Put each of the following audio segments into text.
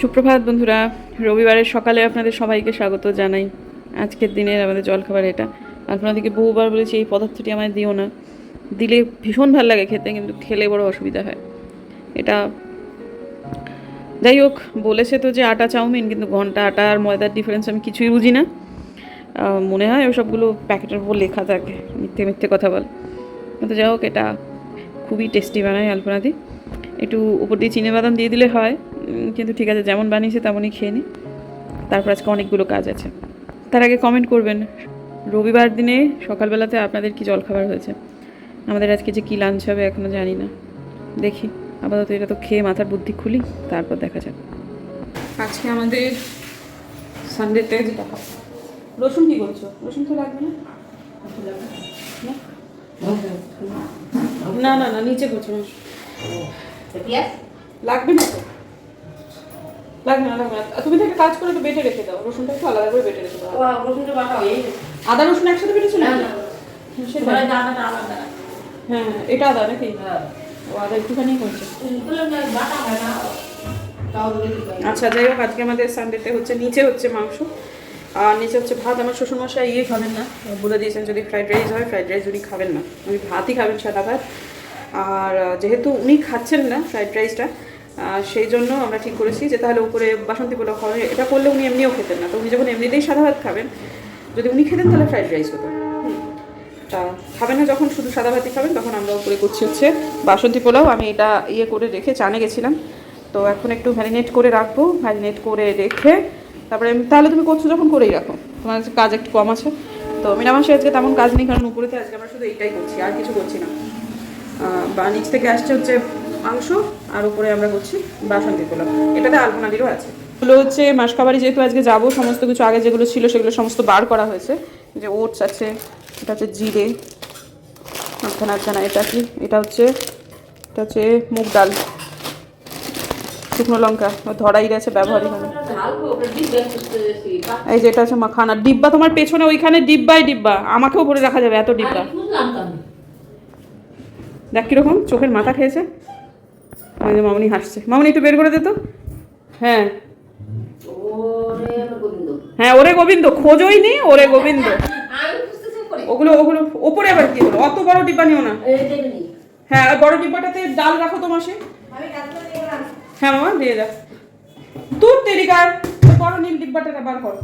সুপ্রভাত বন্ধুরা, রবিবারের সকালে আপনাদের সবাইকে স্বাগত জানাই। আজকের দিনের আমাদের জলখাবার এটা। আপনাদেরকে বহুবার বলেছি, এই পদার্থটি আমায় দিও না। দিলে ভীষণ ভালো লাগে খেতে, কিন্তু খেলে বড় অসুবিধা হয়। এটা যাই হোক, বলেছে তো যে আটা, চাউমিন, কিন্তু ঘণ্টা আটা আর ময়দার ডিফারেন্স আমি কিছুই বুঝি না। মনে হয় ওসবগুলো প্যাকেটের উপর লেখা থাকে, মিথ্যে মিথ্যে কথা বল। কিন্তু যাই হোক, এটা খুবই টেস্টি বানায় আলপনাদি একটু উপর দিয়ে চিনে বাদাম দিয়ে দিলে হয়। কিন্তু ঠিক আছে যেমন বানিয়েছে তেমনই খেয়ে নিই তারপর আজকে অনেকগুলো কাজ আছে। তার আগে কমেন্ট করবেন রবিবার দিনে সকালবেলাতে আপনাদের কি জলখাবার হয়েছে? আমাদের আজকে যে কী লাঞ্চ হবে এখনও জানি না। দেখি আপাতত এটা তো খেয়ে মাথার বুদ্ধি খুলি তারপর দেখা যাক। আজকে আমাদের সানডেতে যেটা রসুন কি করছ রসুন তো লাগবে না? না না না নিচে করছ লাগবে না তো? লাগবে না লাগবে না। তুমি তো একটা কাজ করে একটু বেটে রেখে দাও রসুনটা একটু আলাদা করে বেটে রেখে দাও। ও রসুনটা বাটা হয়ে আদা রসুন একসাথে বেটেছো না সেটা না আলাদা হ্যাঁ এটা আদা নাকি? হ্যাঁ। ও আদা একটুখানি করছে। বাটা হয় না। তাও দিলে ঠিক হয় আচ্ছা যাই হোক আজকে আমাদের সানডেতে হচ্ছে নিচে হচ্ছে মাংস। আর নিচে হচ্ছে ভাত। আমার শ্বশুরমশাই ইয়ে খাবেন না। বলে দিয়েছেন যদি ফ্রাইড রাইস হয় ফ্রাইড রাইস উনি খাবেন না। উনি ভাতই খাবেন সাদা ভাত। আর যেহেতু উনি খাচ্ছেন না ফ্রাইড রাইসটা সেই জন্য আমরা ঠিক করেছি যে তাহলে উপরে বাসন্তী পোলাও খাওয়া এটা করলে উনি এমনিও খেতেন না। তো উনি যখন এমনিতেই সাদা ভাত খাবেন, যদি উনি খেতেন তাহলে ফ্রাইড রাইস হতো। তা খাবেন না যখন, শুধু সাদা ভাতই খাবেন, তখন আমরা উপরে করছি হচ্ছে বাসন্তী পোলাও। আমি এটা ইয়ে করে রেখে চানে গেছিলাম। তো এখন একটু ম্যারিনেট করে রাখব, ম্যারিনেট করে রেখে তারপরে তাহলে তুমি করছ যখন করেই রাখো। তোমার কাজ একটু কম আছে। তো মিনামাসে আজকে তেমন কাজ নেই, কারণ উপরেতে আজকে আমরা শুধু এইটাই করছি, আর কিছু করছি না। বা নিচ থেকে আসছে হচ্ছে মাংস আর উপরে আমরা করছি বাসন্তী পোলাও এটাতে আলপনাদিরও আছে। এগুলো হচ্ছে মাসকাবারি যেহেতু আজকে যাব সমস্ত কিছু আগে যেগুলো ছিল সেগুলো সমস্ত বার করা হয়েছে। যে ওটস আছে এটা হচ্ছে জিরে আচ্ছা না আচ্ছা না এটা কি? এটা হচ্ছে এটা হচ্ছে মুগ ডাল। শুকনো লঙ্কা ধরাই গেছে ব্যবহারই এসে এই যে এটা হচ্ছে মাখানা ডিব্বা তোমার পেছনে ওইখানে ডিব্বাই ডিব্বা আমাকেও ভরে রাখা যাবে এত ডিব্বা। দেখ কীরকম চোখের মাথা খেয়েছে। যে মামনি হাসছে। মামনি, একটু বের করে দে তো। হ্যাঁ। হ্যাঁ ওরে গোবিন্দ। খোঁজই নি, ওরে গোবিন্দ। ওগুলো ওগুলো, ওপরে আবার কি হলো? অত বড় ডিব্বা নিও না। হ্যাঁ আর বড় ডিব্বাটাতে ডাল রাখো তো মাসে আমি কাজ করে গেলাম হ্যাঁ মামা, দিয়ে দাও। তোর তেরিকার বড় নীল ডিব্বাটা বার কর।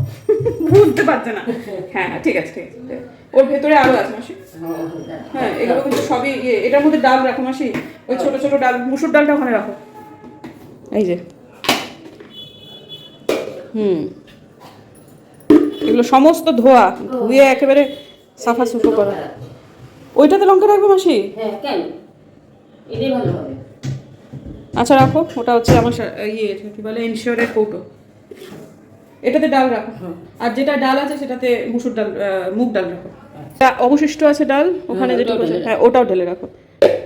বুঝতে পারছে না। হ্যাঁ হ্যাঁ ঠিক আছে ঠিক আছে। ওর ভেতরে আরও আছে মাসি। হ্যাঁ এগুলো কিন্তু সবই ইয়ে এটার মধ্যে ডাল রাখো মাসি। ওই ছোট ছোট ডাল মুসুর ডালটা ওখানে রাখো। এই যে। হুম। এগুলো সমস্ত ধোয়া। ধুয়ে একেবারে সাফা সুফো করা। ওইটাতে লঙ্কা রাখব মাসি? হ্যাঁ কেন? ভালো হবে। আচ্ছা রাখো। ওটা হচ্ছে আমার ইয়ে কি বলে ইনশিওরের কৌটো এটাতে ডাল রাখো। আর যেটা ডাল আছে সেটাতে মুসুর ডাল মুগ ডাল রাখো। তা অবশিষ্ট আছে ডাল ওখানে যেটা হ্যাঁ ওটাও ঢেলে রাখো।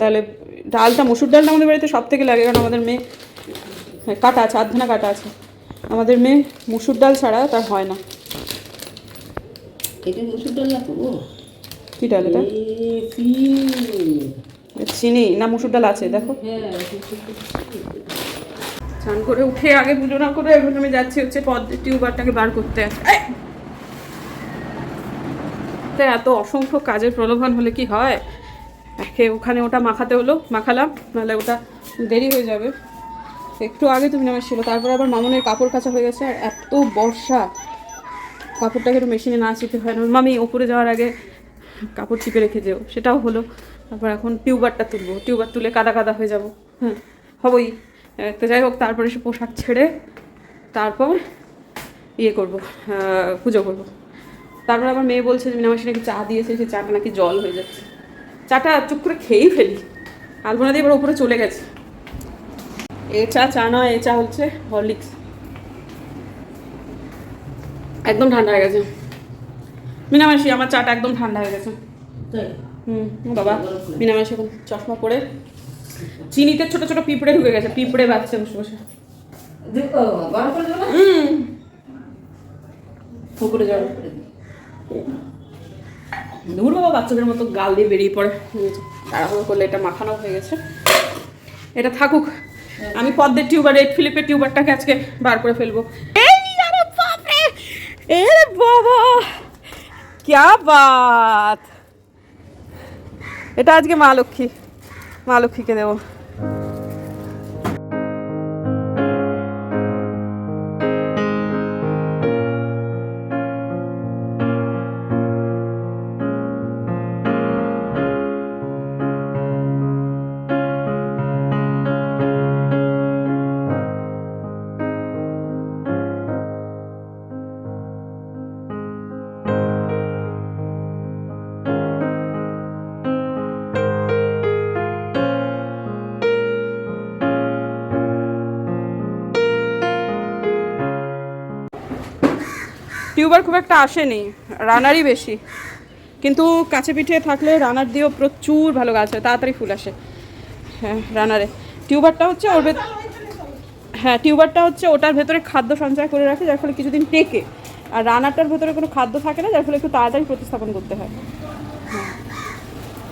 তাহলে ডালটা মুসুর ডালটা আমাদের বাড়িতে সব থেকে লাগে কারণ আমাদের মেয়ে হ্যাঁ কাটা আছে আধখানা কাটা আছে। আমাদের মেয়ে মুসুর ডাল ছাড়া তার হয় না। এটা মুসুর ডাল লাগবো কি ডাল এটা? চিনি। চিনি। না মুসুর ডাল আছে দেখো। হ্যাঁ স্নান করে উঠে আগে পুজো না করে এখন আমি যাচ্ছি হচ্ছে পদ টিউবারটাকে বার করতে। এত অসংখ্য কাজের প্রলোভন হলে কি হয়? একে ওখানে ওটা মাখাতে হলো, মাখালাম, নাহলে ওটা দেরি হয়ে যাবে। একটু আগে তুমি নামে ছিল, তারপর আবার মামনের কাপড় কাচা হয়ে গেছে, আর এত বর্ষা। কাপড়টাকে একটু মেশিনে না চিপে হয় না। মামি, ওপরে যাওয়ার আগে কাপড় চিপে রেখে যেও। সেটাও হলো। তারপর এখন টিউবারটা তুলবো। টিউবার তুলে কাদা কাদা হয়ে যাব। হ্যাঁ হবই। তো যাই হোক তারপরে সে পোশাক ছেড়ে তারপর ইয়ে করব পুজো করব। তারপর আবার মেয়ে বলছে যে মিনামাসি নাকি চা দিয়েছে সে চাটা নাকি জল হয়ে যাচ্ছে। চাটা চুপ করে খেয়েই ফেলি। আলপনা দিয়ে এবার ওপরে চলে গেছে। এ চা চা নয় এ চা হচ্ছে হরলিক্স। একদম ঠান্ডা হয়ে গেছে। মিনামাসি আমার চাটা একদম ঠান্ডা হয়ে গেছে। হুম বাবা মিনামাসি এখন চশমা পরে চিনিতে ছোট ছোট পিঁপড়ে ঢুকে গেছে পিঁপড়ে বাচ্চা বসে বসে। পুকুরে দূর বাবা বাচ্চাদের মতো গাল দিয়ে বেরিয়ে পড়ে। তাড়াহুড়ো করলে এটা মাখানো হয়ে গেছে। এটা থাকুক। আমি পদ্মের টিউবার রেড ফিলিপের টিউবারটাকে আজকে বার করে ফেলব। বাবা! ক্যা বাত! এটা আজকে মা লক্ষ্মী। মা লক্ষ্মীকে দেবো। টিউবার খুব একটা আসেনি, রানারই বেশি। কিন্তু কাছে পিঠে থাকলে রানার দিয়েও প্রচুর ভালো গাছ হয়, তাড়াতাড়ি ফুল আসে। হ্যাঁ রানারে। টিউবারটা হচ্ছে ওর হ্যাঁ টিউবারটা হচ্ছে ওটার ভেতরে খাদ্য সঞ্চয় করে রাখে, যার ফলে কিছুদিন টেকে আর রানারটার ভেতরে কোনো খাদ্য থাকে না, যার ফলে একটু তাড়াতাড়ি প্রতিস্থাপন করতে হয়। হ্যাঁ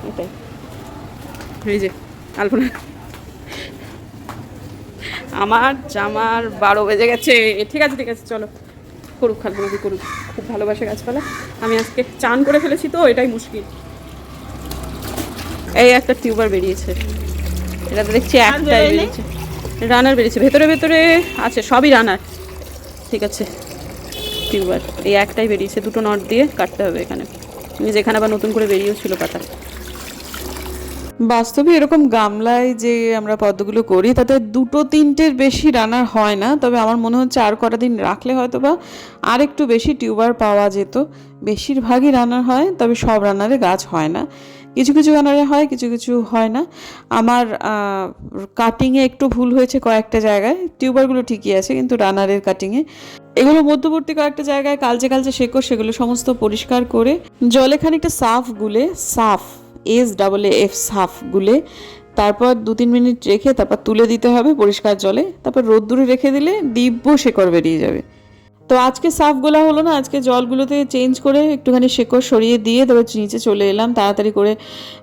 এটাই। এই যে, আলপনা। আমার জামার বারো বেজে গেছে। ঠিক আছে ঠিক আছে, চলো। করুক খালপনা কি করুক। খুব ভালোবাসে গাছপালা। আমি আজকে চান করে ফেলেছি তো এটাই মুশকিল। এই একটা টিউবার বেরিয়েছে। এটাতে দেখছি একটাই বেরিয়েছে। রানার বেরিয়েছে। ভেতরে ভেতরে আছে সবই রানার। ঠিক আছে। টিউবার। এই একটাই বেরিয়েছে দুটো নট দিয়ে কাটতে হবে এখানে। যেখানে আবার নতুন করে বেরিয়েও ছিল পাতা। বাস্তবে এরকম গামলায় যে আমরা পদ্মগুলো করি, তাতে দুটো তিনটের বেশি রানার হয় না। তবে আমার মনে হচ্ছে আর কটা দিন রাখলে হয়তো বা আর একটু বেশি টিউবার পাওয়া যেত। বেশিরভাগই রানার হয়, তবে সব রানারে গাছ হয় না। কিছু কিছু রানারে হয়, কিছু কিছু হয় না। আমার কাটিংয়ে একটু ভুল হয়েছে কয়েকটা জায়গায়। টিউবারগুলো ঠিকই আছে, কিন্তু রানারের কাটিংয়ে এগুলো মধ্যবর্তী কয়েকটা জায়গায় কালচে কালচে শেকো সেগুলো সমস্ত পরিষ্কার করে জলে খানিকটা সাফ গুলে, সাফ এস ডাবল এফ সাফ গুলে তারপর দু তিন মিনিট রেখে তারপর তুলে দিতে হবে পরিষ্কার জলে, তারপর রোদ্দুরে রেখে দিলে দিব্য শেকড় বেরিয়ে যাবে। তো আজকে সাফ গোলা হলো না, আজকে জলগুলোতে চেঞ্জ করে একটুখানি শেকড় সরিয়ে দিয়ে তারপর নিচে চলে এলাম, তাড়াতাড়ি করে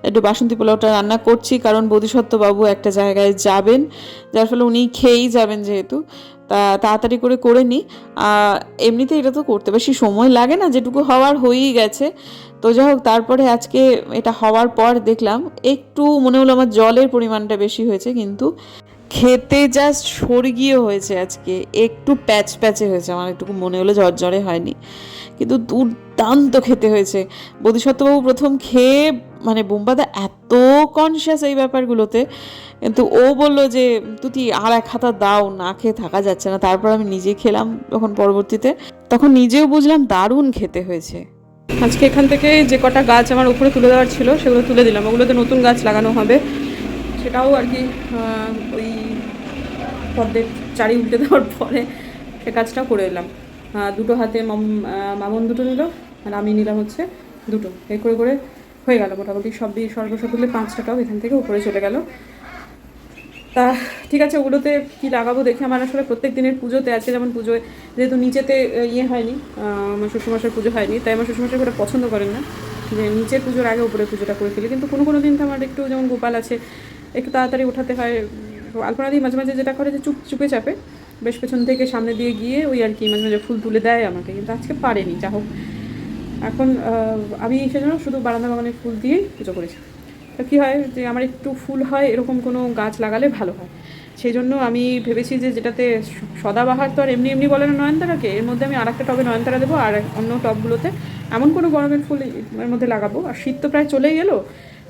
একটু বাসন্তী পোলাওটা রান্না করছি, কারণ বোধিসত্ত্ব বাবু একটা জায়গায় যাবেন, যার ফলে উনি খেয়েই যাবেন যেহেতু। তাড়াতাড়ি করে করে নিই এমনিতে এটা তো করতে বেশি সময় লাগে না, যেটুকু হওয়ার হয়েই গেছে। তো যাই হোক, তারপরে আজকে এটা হওয়ার পর দেখলাম, একটু মনে হলো আমার জলের পরিমাণটা বেশি হয়েছে, কিন্তু খেতে জাস্ট স্বর্গীয় হয়েছে আজকে। একটু প্যাচ প্যাচে হয়েছে, আমার একটু মনে হলো, ঝরঝরে হয়নি। কিন্তু দুর্দান্ত খেতে হয়েছে। বোধিসত্ত্ববাবু প্রথম খেয়ে মানে বোম্বাদা এত কনসিয়াস এই ব্যাপারগুলোতে, কিন্তু ও বলল যে তুই আর এক হাতা দাও, না খেয়ে থাকা যাচ্ছে না। তারপর আমি নিজে খেলাম তখন পরবর্তীতে। তখন নিজেও বুঝলাম দারুণ খেতে হয়েছে। আজকে এখান থেকে যে কটা গাছ আমার উপরে তুলে দেওয়ার ছিল, সেগুলো তুলে দিলাম। ওগুলোতে নতুন গাছ লাগানো হবে। সেটাও আর কি ওই পদ্মের চারি উল্টে দেওয়ার পরে সে কাজটাও করে এলাম। দুটো হাতে মাম- মামন দুটো নিল, আর আমি নিলাম হচ্ছে দুটো। এই করে করে হয়ে গেল মোটামুটি সব দিয়ে সর্বসব তুলে পাঁচ টাকাও এখান থেকে উপরে চলে গেল। তা ঠিক আছে, ওগুলোতে কি লাগাবো দেখে আমার আসলে প্রত্যেক দিনের পুজোতে আছে, যেমন পুজোয় যেহেতু নিচেতে ইয়ে হয়নি আমার শ্বশুরমশার পুজো হয়নি, তাই আমার শ্বশুরমশাই ওটা পছন্দ করেন না। যে নিচের পুজোর আগে উপরে পুজোটা করে ফেলি, কিন্তু কোনো কোনো দিন তো আমার একটু যেমন গোপাল আছে, একটু তাড়াতাড়ি ওঠাতে হয়। আলপনা দিয়ে মাঝে মাঝে যেটা করে যে চুপ, চুপে চাপে বেশ পেছন থেকে সামনে দিয়ে গিয়ে ওই আর কি মাঝে মাঝে ফুল তুলে দেয় আমাকে, কিন্তু আজকে পারেনি, যা হোক। এখন আমি সেজন্য শুধু বারান্দা বাগানের ফুল দিয়েই পুজো করেছি। তো কী হয় যে আমার একটু ফুল হয়, এরকম কোনো গাছ লাগালে ভালো হয়। সেই জন্য আমি ভেবেছি যে যেটাতে সদাবাহার তো আর এমনি এমনি বলে না নয়নতারাকে, এর মধ্যে আমি আরেকটা টবে নয়নতারা দেবো আর অন্য টবগুলোতে এমন কোনো গরমের ফুল এর মধ্যে লাগাবো। আর শীত তো প্রায় চলেই গেলো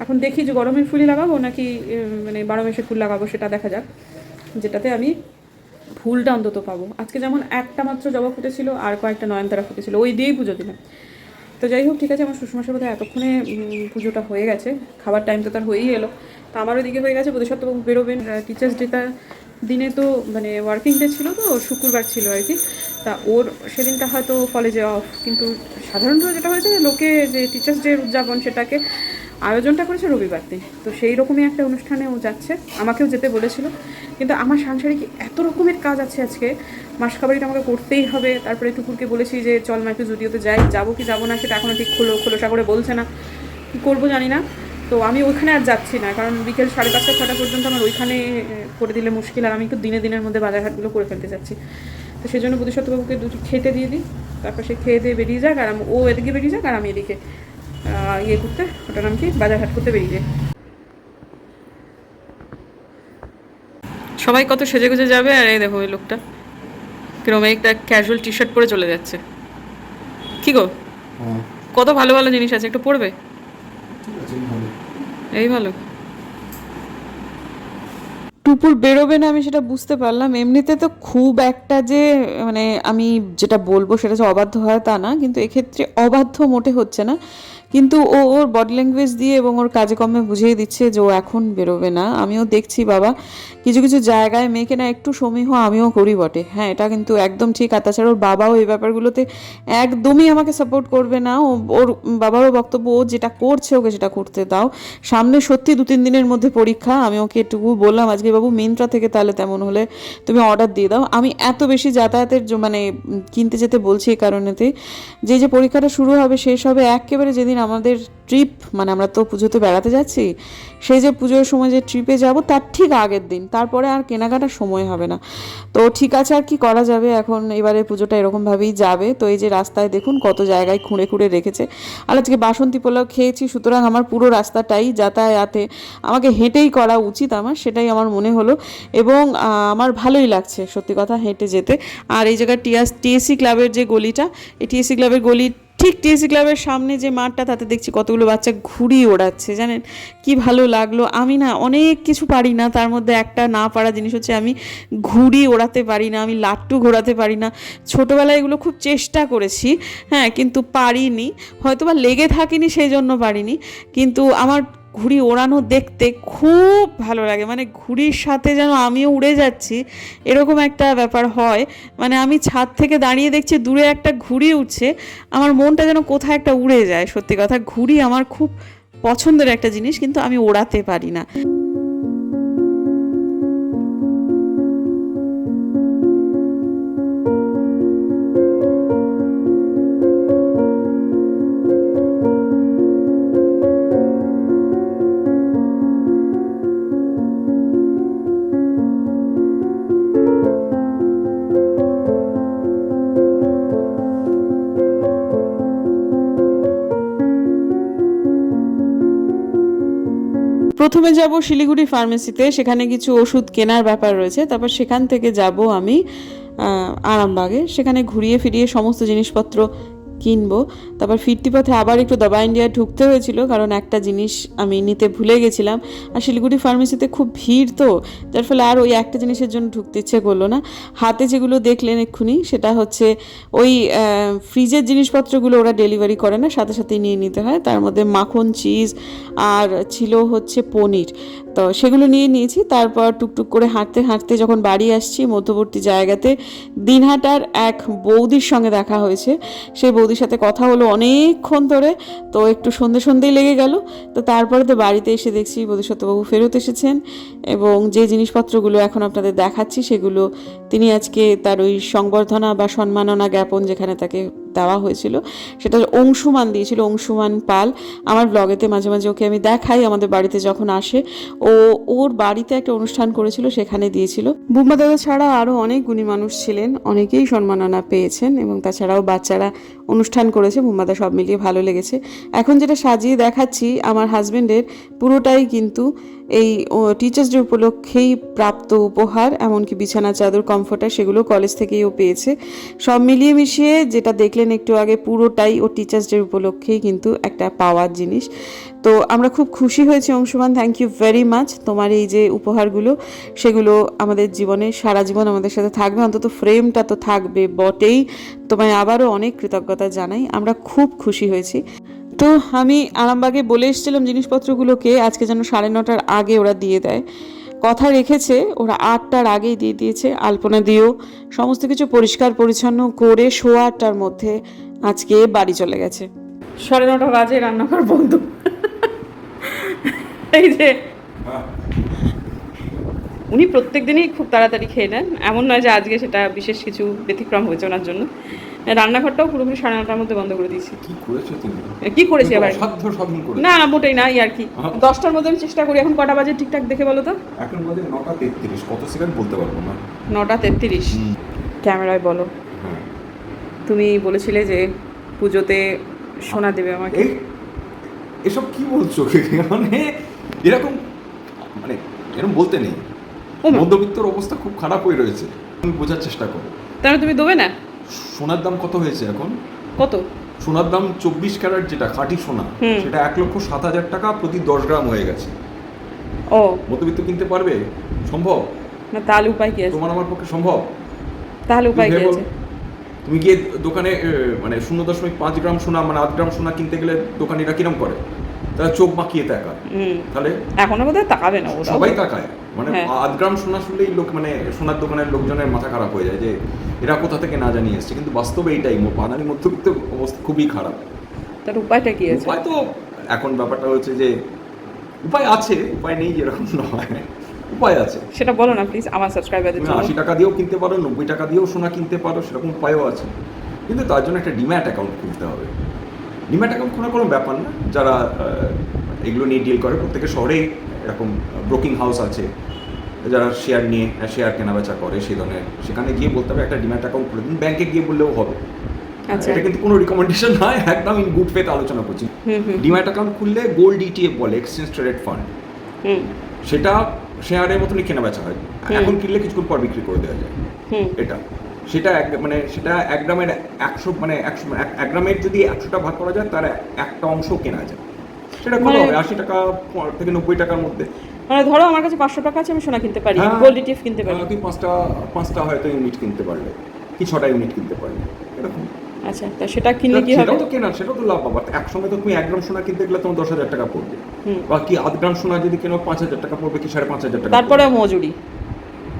এখন দেখি যে গরমের ফুলই লাগাবো নাকি মানে বারো মাসে ফুল লাগাবো সেটা দেখা যাক। যেটাতে আমি ফুলটা অন্তত পাবো। আজকে যেমন একটা মাত্র জবা ফুটেছিল, আর কয়েকটা নয়নতারা ফুটেছিল, ওই দিয়েই পুজো দিলাম। তো যাই হোক, ঠিক আছে, আমার শ্বশুরমশাই বোধহয় এতক্ষণে পুজোটা হয়ে গেছে। খাবার টাইম তো তার হয়েই এলো। তো আমার ওইদিকে হয়ে গেছে বোধহয়ত্ববাবু বেরোবেন। টিচার্স ডেটা দিনে তো মানে ওয়ার্কিং ডে ছিল তো, শুক্রবার ছিল আর কি। তা ওর সেদিনটা হয়তো কলেজে অফ কিন্তু সাধারণত যেটা হয়েছে যে, লোকে যে টিচার্স ডে উদযাপন সেটাকে আয়োজনটা করেছে রবিবার দিন। তো সেই রকমই একটা অনুষ্ঠানে ও যাচ্ছে। আমাকেও যেতে বলেছিল। কিন্তু আমার সাংসারিক এত রকমের কাজ আছে আজকে। মাসকাবাড়িটা আমাকে করতেই হবে। তারপরে টুকুরকে বলেছি যে, চল মা, একটু জুডিওতে যাই। যাব কি যাব না, সেটা এখনও ঠিক খোলো, খোলোসা করে বলছে না। কী করব জানি না। তো আমি ওইখানে আর যাচ্ছি না। কারণ বিকেল সাড়ে পাঁচটা, ছটা পর্যন্ত আমার ওইখানে করে দিলে মুশকিল। আর আমি একটু দিনে দিনের মধ্যে বাজারহাটগুলো করে ফেলতে চাচ্ছি তো সেই জন্য বুদ্ধিসত্ত্ববাবুকে দুটো খেতে দিয়ে দিই। তারপর সে খেয়ে দিয়ে বেরিয়ে যাক। আর ও এদিকে বেরিয়ে যাক আর আমি এদিকে। ইয়ে করতে ওটার নাম কি? বাজারহাট করতে বেরিয়ে যাই সবাই কত সেজে গুজে যাবে আর এই দেখো ওই লোকটা। কিরম একটা ক্যাজুয়াল টি শার্ট পরে চলে যাচ্ছে। কি গো? হ্যাঁ। কত ভালো ভালো জিনিস আছে একটু পড়বে এই ভালো। টুপুর বেরোবে না আমি সেটা বুঝতে পারলাম। এমনিতে তো খুব একটা যে মানে আমি যেটা বলব সেটা যে অবাধ্য হয় তা না কিন্তু এক্ষেত্রে অবাধ্য মোটে হচ্ছে না। কিন্তু ও ওর বডি ল্যাঙ্গুয়েজ দিয়ে এবং ওর কাজে কর্মে বুঝিয়ে দিচ্ছে যে ও এখন বেরোবে না। আমিও দেখছি বাবা, কিছু কিছু জায়গায় মেয়েকে না একটু সমীহ আমিও করি বটে। হ্যাঁ এটা কিন্তু একদম ঠিক। আর তাছাড়া ওর বাবাও এই ব্যাপারগুলোতে একদমই আমাকে সাপোর্ট করবে না। ওর বাবারও বক্তব্য, ও যেটা করছে ওকে সেটা করতে দাও। সামনে সত্যি দু তিন দিনের মধ্যে পরীক্ষা। আমি ওকে এটুকু বললাম, আজকে বাবু মিন্ত্রা থেকে তাহলে তেমন হলে তুমি অর্ডার দিয়ে দাও। আমি এত বেশি যাতায়াতের মানে কিনতে যেতে বলছি এই কারণেতে। যে যে পরীক্ষাটা শুরু হবে, শেষ হবে, একেবারে যেদিন আমাদের ট্রিপ মানে আমরা তো পুজোতে বেড়াতে যাচ্ছি, সেই যে পুজোর সময় যে ট্রিপে যাব, তার ঠিক আগের দিন, তারপরে আর কেনাকাটার সময় হবে না। তো ঠিক আছে আর কি করা যাবে, এখন এবারে পুজোটা এরকমভাবেই যাবে। তো এই যে রাস্তায় দেখুন কত জায়গায় খুঁড়ে খুঁড়ে রেখেছে। আর আজকে বাসন্তী পোলাও খেয়েছি, সুতরাং আমার পুরো রাস্তাটাই যাতায়াতে আমাকে হেঁটেই করা উচিত আমার, সেটাই আমার মনে হলো। এবং আমার ভালোই লাগছে, সত্যি কথা হেঁটে যেতে। আর এই জায়গায় টিএস ক্লাবের যে গলিটা, এই টিএসসি ক্লাবের গলি ঠিক টিএসি ক্লাবের সামনে যে মাঠটা, তাতে দেখছি কতগুলো বাচ্চা ঘুড়ি ওড়াচ্ছে, জানেন? কি ভালো লাগল। আমি না অনেক কিছু পারি না, তার মধ্যে একটা না পারা জিনিস হচ্ছে আমি ঘুড়ি ওড়াতে পারি না, আমি লাট্টু ঘোরাতে পারি না। ছোটোবেলায় এগুলো খুব চেষ্টা করেছি হ্যাঁ কিন্তু পারিনি। হয়তো বা লেগে থাকিনি সেই জন্য পারিনি। কিন্তু আমার ঘুড়ি ওড়ানো দেখতে খুব ভালো লাগে। মানে ঘুড়ির সাথে যেন আমিও উড়ে যাচ্ছি, এরকম একটা ব্যাপার হয়। মানে আমি ছাদ থেকে দাঁড়িয়ে দেখছি দূরে একটা ঘুড়ি উঠছে আমার মনটা যেন কোথায় একটা উড়ে যায়। সত্যি কথা, ঘুড়ি আমার খুব পছন্দের একটা জিনিস, কিন্তু আমি ওড়াতে পারি না। প্রথমে যাব শিলিগুড়ি ফার্মেসিতে, সেখানে কিছু ওষুধ কেনার ব্যাপার রয়েছে, তারপর সেখান থেকে যাব আমি আরামবাগে। সেখানে ঘুরিয়ে ফিরিয়ে সমস্ত জিনিসপত্র কিনবো। তারপর ফিরতি পথে আবার একটু দাবা ইন্ডিয়া ঢুকতে হয়েছিল, কারণ একটা জিনিস আমি নিতে ভুলে গেছিলাম। আর শিলিগুড়ি ফার্মেসিতে খুব ভিড় তো, যার ফলে আর ওই একটা জিনিসের জন্য ঢুকতে ইচ্ছে করল না। হাতে যেগুলো দেখলেন এক্ষুনি, সেটা হচ্ছে ওই ফ্রিজের জিনিসপত্রগুলো ওরা ডেলিভারি করে না, সাথে সাথেই নিয়ে নিতে হয়। তার মধ্যে মাখন, চিজ, আর ছিল হচ্ছে পনির। তো সেগুলো নিয়ে নিয়েছি। তারপর টুকটুক করে হাঁটতে হাঁটতে যখন বাড়ি আসছি, মধ্যবর্তী জায়গাতে দিনহাটার এক বৌদির সঙ্গে দেখা হয়েছে। সেই বৌদির সাথে কথা হলো অনেকক্ষণ ধরে, তো একটু সন্ধে সন্ধেই লেগে গেল। তো তারপরে তো বাড়িতে এসে দেখছি বোধিসত্ত্ববাবু ফেরত এসেছেন এবং যে জিনিসপত্রগুলো এখন আপনাদের দেখাচ্ছি, সেগুলো তিনি আজকে তার ওই সংবর্ধনা বা সম্মাননা জ্ঞাপন যেখানে তাকে দেওয়া হয়েছিল, সেটা অংশুমান দিয়েছিল, অংশুমান পাল। আমার ব্লগেতে মাঝে মাঝে ওকে আমি দেখাই, আমাদের বাড়িতে যখন আসে ও ওর বাড়িতে একটা অনুষ্ঠান করেছিল, সেখানে দিয়েছিল। বুম্মা দাদা ছাড়া আরও অনেক গুণী মানুষ ছিলেন, অনেকেই সম্মাননা পেয়েছেন এবং তাছাড়াও বাচ্চারা অনুষ্ঠান করেছে বুম্মাদা সব মিলিয়ে ভালো লেগেছে। এখন যেটা সাজিয়ে দেখাচ্ছি, আমার হাজবেন্ডের পুরোটাই কিন্তু এই টিচার্স ডে উপলক্ষেই প্রাপ্ত উপহার, এমনকি বিছানা, চাদর কমফোর্টার সেগুলো কলেজ থেকেই ও পেয়েছে। সব মিলিয়ে মিশিয়ে যেটা দেখলেন একটু আগে, পুরোটাই ও টিচার্স ডে উপলক্ষেই কিন্তু একটা পাওয়ার জিনিস। তো আমরা খুব খুশি হয়েছি Anshuman thank you very much তোমার এই যে উপহারগুলো, সেগুলো আমাদের জীবনে, সারা জীবন আমাদের সাথে থাকবে। অন্তত ফ্রেমটা তো থাকবে বটেই। তোমায় আবারও অনেক কৃতজ্ঞতা জানাই। আমরা খুব খুশি হয়েছি। তো আমি আরামবাগে বলে এসেছিলাম জিনিসপত্রগুলোকে, আজকে যেন সাড়ে নটার আগে ওরা দিয়ে দেয়। কথা রেখেছে, ওরা আটটার আগেই দিয়ে দিয়েছে, আলপনা দিয়েও সমস্ত কিছু পরিষ্কার পরিচ্ছন্ন করে সোয়া আটটার মধ্যে আজকে বাড়ি চলে গেছে। সাড়ে নটা বাজে, রান্নাঘর বন্ধ। এই যে, উনি প্রত্যেক দিনই খুব তাড়াতাড়ি খেয়ে নেন। এমন নয় যে আজকে সেটা বিশেষ কিছু ব্যতিক্রম হয়েছে ওনার জন্য। রান্নাঘরটাও পুরোপুরি সাড়ে নটার মধ্যে বন্ধ করে দিয়েছি। কি করেছ তুমি? কি করেছি আবার? সাধ্য সাধন করে না মোটেই না আর কি। হ্যাঁ। দশটার মধ্যে আমি চেষ্টা করি এখন কটা বাজে ঠিকঠাক দেখে বলো তো? এখন বাজে নটা তেত্রিশ কত সেকেন্ড বলতে পারব না। নটা তেত্রিশ। ক্যামেরায় বলো। হ্যাঁ। তুমি বলেছিলে যে পুজোতে সোনা দেবে আমাকে। এসব কি বলছো? মানে এরকম মানে এরকম বলতে নেই। মধ্যবিত্তর অবস্থা খুব খারাপ হয়ে রয়েছে। তুমি বোঝার চেষ্টা করো। তাহলে তুমি দেবে না? সোনার দাম কত হয়েছে এখন? কত? সোনার দাম চব্বিশ ক্যারেট যেটা খাঁটি সোনা সেটা এক লক্ষ সাত হাজার টাকা প্রতি দশ গ্রাম হয়ে গেছে। ও। মধ্যবিত্ত কিনতে পারবে? সম্ভব? না তাহলে উপায় কি আছে? তোমার আমার পক্ষে সম্ভব? তাহলে উপায় কি আছে? তুমি গিয়ে দোকানে মানে শূন্য দশমিক পাঁচ গ্রাম সোনা মানে আট গ্রাম সোনা কিনতে গেলে দোকানিরা কিরম করে? তারা চোখ মাখিয়ে তাকায় তাহলে? এখনও বোধহয় তাকাবে না সবাই তাকায়। মানে হ্যাঁ। আধ গ্রাম সোনা শুনলেই লোক মানে সোনার দোকানের লোকজনের মাথা খারাপ হয়ে যায় যে এরা কোথা থেকে না জানিয়ে এসছে। কিন্তু বাস্তবে এইটাই বাঙালি মধ্যবিত্ত অবস্থা খুবই খারাপ। তার উপায়টা কি আছে? উপায় তো এখন ব্যাপারটা হচ্ছে যে উপায় আছে উপায় নেই যেরকম নয়। উপায় আছে। সেটা বলো না প্লিজ আমার সাবস্ক্রাইবারদের জন্য। আশি টাকা দিয়েও কিনতে পারো নব্বই টাকা দিয়েও সোনা কিনতে পারো সেরকম উপায়ও আছে। কিন্তু তার জন্য একটা ডিম্যাট অ্যাকাউন্ট খুলতে হবে। ডিম্যাট অ্যাকাউন্ট খোলার কোনো ব্যাপার না। যারা এগুলো নিয়ে ডিল করে প্রত্যেকের শহরেই এরকম ব্রোকিং হাউস আছে যারা শেয়ার নিয়ে শেয়ার কেনাবেচা করে সেই ধরনের সেখানে গিয়ে বলতে হবে একটা ডিম্যাট অ্যাকাউন্ট খুলে দিন ব্যাংকে গিয়ে বললেও হবে। আচ্ছা। এটা কিন্তু কোনো রিকমেন্ডেশন নয় একদম ইন গুড ফেথ আলোচনা করছি। ডিম্যাট অ্যাকাউন্ট খুললে গোল্ড ইটিএফ বলে এক্সচেঞ্জ ট্রেডেড ফান্ড সেটা শেয়ারের মতনই কেনা বেচা হয় এখন কিনলে কিছুক্ষণ পর বিক্রি করে দেওয়া যায়। এটা। সেটা এক মানে সেটা এক গ্রামের একশো মানে একশো এক- এক গ্রামের যদি একশোটা ভাগ করা যায় তার একটা অংশ কেনা যায়। সেটা কত মানে- হবে আশি টাকা থেকে নব্বই টাকার মধ্যে। মানে ধরো আমার কাছে পাঁচশো টাকা আছে আমি সোনা কিনতে পারি হ্যাঁ। গোল্ড ইটিএফ কিনতে পারি। তুই পাঁচটা পাঁচটা হয়তো ইউনিট কিনতে পারলে কি ছটা ইউনিট কিনতে পারলে এরকম। আচ্ছা তা সেটা কিনলে কি হবে? সেটাও তো কেনার সেটাও তো লাভ পাবা একসঙ্গে তো তুমি এক গ্রাম সোনা কিনতে গেলে তোমার দশ হাজার টাকা পড়বে। বা কি আধ গ্রাম সোনা যদি কেনো পাঁচ হাজার টাকা পড়বে কি সাড়ে পাঁচ হাজার টাকা তারপরে মজুরি।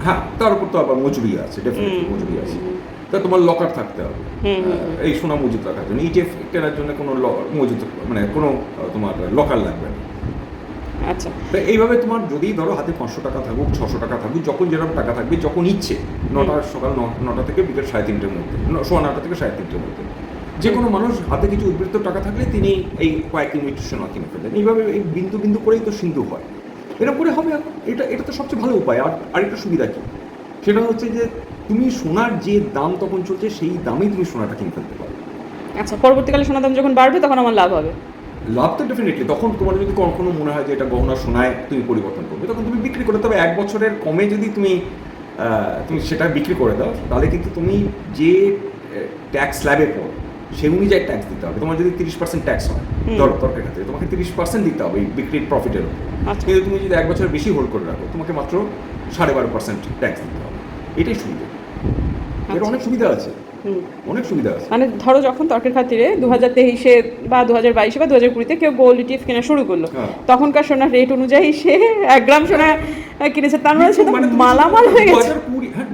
হ্যাঁ তার উপর তো আবার মজুরি আছে ডেফিনেটলি। মজুরি আছে। তা তোমার লকার থাকতে হবে। এই সোনা মজুদ রাখার জন্য ইটিএফ কেনার জন্য কোনো ল- মজুদ মানে কোনো তোমার লকার লাগবে না। আচ্ছা। তো এইভাবে তোমার যদি ধরো হাতে পাঁচশো টাকা থাকুক ছশো টাকা থাকুক যখন যেরকম টাকা থাকবে যখন ইচ্ছে নটা সকাল নটা থেকে বিকেল সাড়ে তিনটের মধ্যে সোয়া নটা থেকে সাড়ে তিনটের মধ্যে। যে কোনো মানুষ হাতে কিছু উদ্বৃত্ত টাকা থাকলে তিনি এই কয়েক ইউনিট সোনা কিনে ফেলেন এইভাবে এই বিন্দু বিন্দু করেই তো সিন্ধু হয়। এরকম করে হবে এটা এটা তো সবচেয়ে ভালো উপায়। আর আরেকটা সুবিধা কি? সেটা হচ্ছে যে তুমি সোনার যে দাম তখন চলছে সেই দামেই তুমি সোনাটা কিনে ফেলতে পারো। আচ্ছা পরবর্তীকালে সোনার দাম যখন বাড়বে তখন আমার লাভ হবে। লাভ তো ডেফিনেটলি তখন তোমার যদি কখনো মনে হয় যে এটা গহনা সোনায় তুমি পরিবর্তন করবে তখন তুমি বিক্রি করে তবে এক বছরের কমে যদি তুমি তুমি সেটা বিক্রি করে দাও তাহলে কিন্তু তুমি যে ট্যাক্স স্ল্যাবে পড়ো সেই অনুযায়ী ট্যাক্স দিতে হবে। তোমার যদি তিরিশ পার্সেন্ট ট্যাক্স হয়। ধরো তরকারি ক্ষেত্রে তোমাকে তিরিশ পার্সেন্ট দিতে হবে বিক্রির প্রফিটের উপর। আচ্ছা। কিন্তু তুমি যদি এক বছর বেশি হোল্ড করে রাখো তোমাকে মাত্র সাড়ে বারো পার্সেন্ট ট্যাক্স দিতে হবে। এটাই সুবিধা। এর আচ্ছা। অনেক সুবিধা আছে। অনেক সুবিধা আছে। মানে ধরো যখন তর্কের খাতিরে দু হাজার তেইশে বা দু হাজার বাইশে বা দু হাজার কুড়িতে কেউ গোল্ড ইটিএফ কেনা শুরু করল হ্যাঁ। তখনকার সোনার রেট অনুযায়ী সে এক গ্রাম সোনা কিনেছে। তার মানে সে তো মানে মালামাল হয়ে গেছে। 2020 হ্যাঁ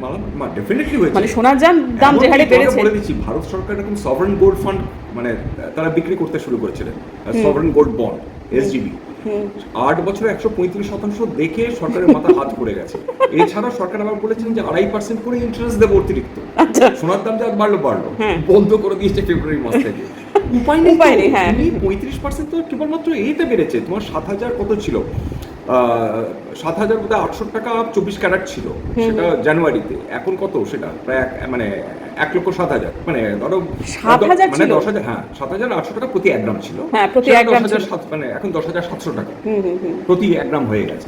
মানে সোনার দাম দাম যে হারে বেড়েছে বলে দিচ্ছি ভারত সরকার এরকম সভারেন গোল্ড ফান্ড মানে তারা বিক্রি করতে শুরু করেছিলেন সভারেন গোল্ড বন্ড এসজিবি আট বছরে একশো পঁয়ত্রিশ শতাংশ দেখে সরকারের মাথা হাত পড়ে গেছে। এছাড়া সরকার আবার বলেছেন যে আড়াই পার্সেন্ট করে ইন্টারেস্ট দেবো অতিরিক্ত। আচ্ছা। সোনার দাম যা বাড়লো বাড়লো। হ্যাঁ। বন্ধ করে দিয়েছে ফেব্রুয়ারি মাস থেকে। উপায় নেই উপায় নেই, হ্যাঁ। পঁয়ত্রিশ পার্সেন্ট তো কেবলমাত্র এইতে বেড়েছে। তোমার সাত হাজার কত ছিল? সাত হাজার বোধহয় আটশো টাকা চব্বিশ ক্যারেট ছিল। সেটা জানুয়ারিতে। এখন কত সেটা? প্রায় মানে এক লক্ষ সাত হাজার। মানে ধরো মানে দশ হাজার হ্যাঁ সাত হাজার আটশো টাকা প্রতি এক গ্রাম ছিল। হ্যাঁ, দশ হাজার সাত মানে এখন দশ হাজার সাতশো টাকা। প্রতি এক গ্রাম হয়ে গেছে।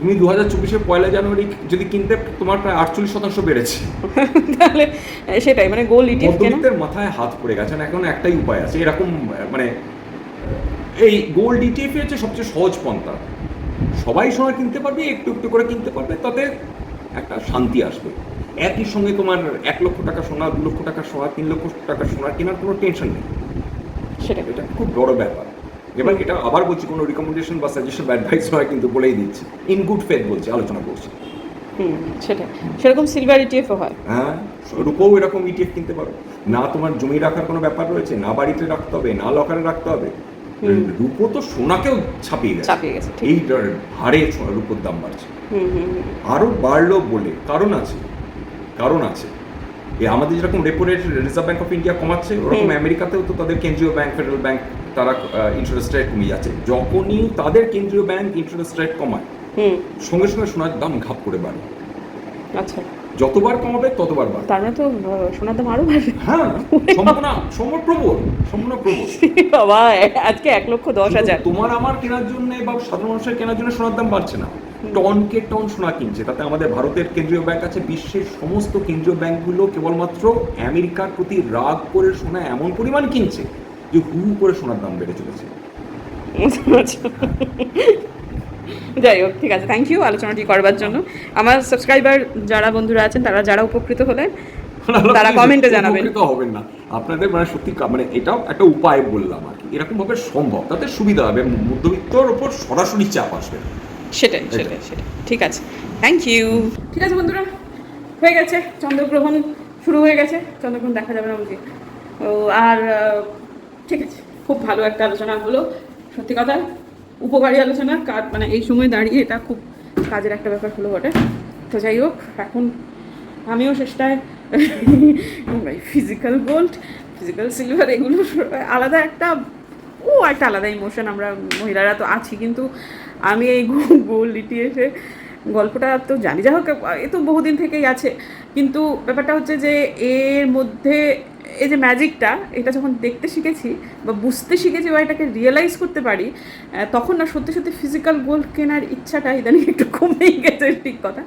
তুমি দু হাজার চব্বিশের পয়লা জানুয়ারি যদি কিনতে তোমার প্রায় আটচল্লিশ শতাংশ বেড়েছে। তাহলে সেটাই মানে গোল মধ্যবিত্তের মাথায় হাত পড়ে গেছে না এখন একটাই উপায় আছে এরকম মানে এই গোল্ড ইটিএফ হচ্ছে সবচেয়ে সহজ পন্থা সবাই সময় কিনতে পারবে একটু একটু করে কিনতে পারবে তাতে একটা শান্তি আসবে। একই সঙ্গে তোমার এক লক্ষ টাকা সোনা দু লক্ষ টাকা সোনা তিন লক্ষ টাকা সোনা কেনার কোনো টেনশন নেই। সেটাই। এটা খুব বড় ব্যাপার। এবার এটা আবার বলছি কোনো রিকমেন্ডেশন বা সাজেশন বা অ্যাডভাইস হয় কিন্তু বলেই দিচ্ছি। ইন গুড ফেথ বলছি আলোচনা করছি। হুম সেটাই। সেরকম সিলভার ইটিএফও হয়। হ্যাঁ রূপও এরকম ইটিএফ কিনতে পারো। না তোমার জমি রাখার কোনো ব্যাপার রয়েছে না বাড়িতে রাখতে হবে না লকারে রাখতে হবে। রূপো তো সোনাকেও ছাপিয়ে গেছে। চাপিয়ে গেছে এই হারে রূপোর দাম বাড়ছে। হুম হুম হুম। আরও বাড়লো বলে কারণ আছে কারণ আছে। এই আমাদের যেরকম repo rate Reserve Bank of India কমাচ্ছে ওরকম আমেরিকাতেও তো তাদের কেন্দ্রীয় ব্যাংক ফেডারেল ব্যাংক তারা ইন্টারেস্ট রেট কমিয়ে যাচ্ছে। যখনই তাদের কেন্দ্রীয় ব্যাংক ইন্টারেস্ট রেট কমায় সঙ্গে সঙ্গে সোনার দাম ঘাপ করে বাড়ে। আচ্ছা। যতবার কমাবে ততবার বাড়বে। তার মানে তো সোনার দাম আরও বাড়বে। হ্যাঁ সম্ভাবনা সম্ভব প্রবল সম্ভাবনা প্রবল বাবা আজকে এক লক্ষ দশ হাজার। তোমার আমার কেনার জন্য বা সাধারণ মানুষের কেনার জন্য সোনার দাম বাড়ছে না। টনকে টন সোনা কিনছে। তাতে আমাদের ভারতের কেন্দ্রীয় ব্যাংক আছে বিশ্বের সমস্ত কেন্দ্রীয় ব্যাংকগুলো কেবলমাত্র আমেরিকার প্রতি রাগ করে সোনা এমন পরিমাণ কিনছে যে হু করে সোনার দাম বেড়ে চলেছে। যাই হোক ঠিক আছে থ্যাংক ইউ আলোচনাটি করবার জন্য। আমার সাবস্ক্রাইবার যারা বন্ধুরা আছেন তারা যারা উপকৃত হলেন তারা কমেন্টে জানাবেন। উপকৃত হবেন না আপনাদের মানে সত্যি মানে এটাও একটা উপায় বললাম আর কি। এরকম ভাবে সম্ভব তাতে সুবিধা হবে মধ্যবিত্তর ওপর সরাসরি চাপ আসবে। সেটাই সেটাই সেটাই ঠিক আছে থ্যাংক ইউ ঠিক আছে বন্ধুরা হয়ে গেছে চন্দ্রগ্রহণ শুরু হয়ে গেছে চন্দ্রগ্রহণ দেখা যাবে না বুঝি ও আর ঠিক আছে খুব ভালো একটা আলোচনা হলো সত্যি কথা। উপকারী আলোচনা, কার মানে এই সময় দাঁড়িয়ে এটা খুব কাজের একটা ব্যাপার হলো বটে। তো যাই হোক, এখন আমিও চেষ্টায়। ফিজিক্যাল গোল্ড ফিজিক্যাল সিলভার এগুলো আলাদা একটা, ও, একটা আলাদা ইমোশন আমরা মহিলারা তো আছি, কিন্তু আমি এই গোল্ড ইটিএফে গল্পটা তো জানি। যা হোক, এ তো বহুদিন থেকেই আছে, কিন্তু ব্যাপারটা হচ্ছে যে এর মধ্যে এই যে ম্যাজিকটা এটা যখন দেখতে শিখেছি বা বুঝতে শিখেছি বা এটাকে রিয়েলাইজ করতে পারি তখন না সত্যি সত্যি ফিজিক্যাল গোল্ড কেনার ইচ্ছাটা ইদানিং একটু কমেই গেছে, ঠিক কথা।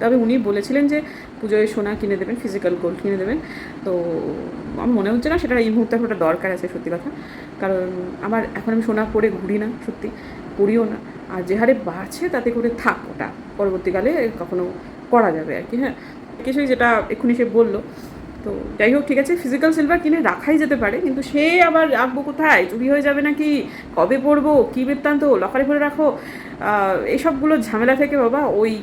তবে উনি বলেছিলেন যে পুজোয় সোনা কিনে দেবেন ফিজিক্যাল গোল্ড কিনে দেবেন। তো আমার মনে হচ্ছে না সেটা এই মুহূর্তে এখন ওটা দরকার আছে, সত্যি কথা। কারণ আমার এখন আমি সোনা পরে ঘুরি না, সত্যি। পড়িও না। আর যে হারে বাড়ছে তাতে করে থাক ওটা। পরবর্তীকালে কখনো করা যাবে আর কি হ্যাঁ। কিছুই যেটা এক্ষুনি সে বলল। তো যাই হোক ঠিক আছে ফিজিক্যাল সিলভার কিনে রাখাই যেতে পারে কিন্তু সে আবার রাখব কোথায়? চুরি হয়ে যাবে নাকি? কবে পড়ব কী বৃত্তান্ত? লকারে করে রাখো। আহ, এইসবগুলো ঝামেলা থেকে বাবা ওই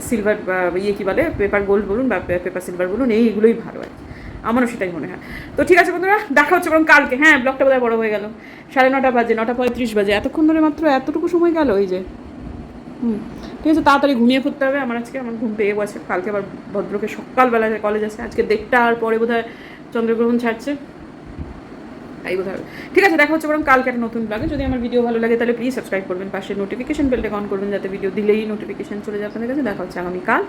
সিলভার ইয়ে কী বলে পেপার গোল্ড বলুন বা পেপার সিলভার বলুন এই এগুলোই ভালো আর। আমারও সেটাই মনে হয়। তো ঠিক আছে বন্ধুরা দেখা হচ্ছে বরং কালকে। হ্যাঁ ব্লগটা বোধহয় বড় হয়ে গেল। সাড়ে নটা বাজে নটা পঁয়ত্রিশ বাজে। এতক্ষণ ধরে মাত্র এতটুকু সময় গেল ওই যে। হুম। ঠিক আছে, তাড়াতাড়ি ঘুমিয়ে পড়তে হবে। আমার আজকে আমার ঘুম পেয়ে গেছে। কালকে আবার ভদ্রকে সকালবেলা কলেজ আছে, আজকে দেড়টা আর পরে বোধহয় চন্দ্রগ্রহণ ছাড়ছে। তাই বোধ ঠিক আছে, দেখা হচ্ছে বরং কালকে একটা নতুন ব্লগে যদি আমার ভিডিও ভালো লাগে, তাহলে প্লিজ সাবস্ক্রাইব করবেন, পাশে নোটিফিকেশন বেলটা অন করবেন, যাতে ভিডিও দিলেই নোটিফিকেশন চলে যায় আপনাদের কাছে। দেখা হচ্ছে আগামীকাল।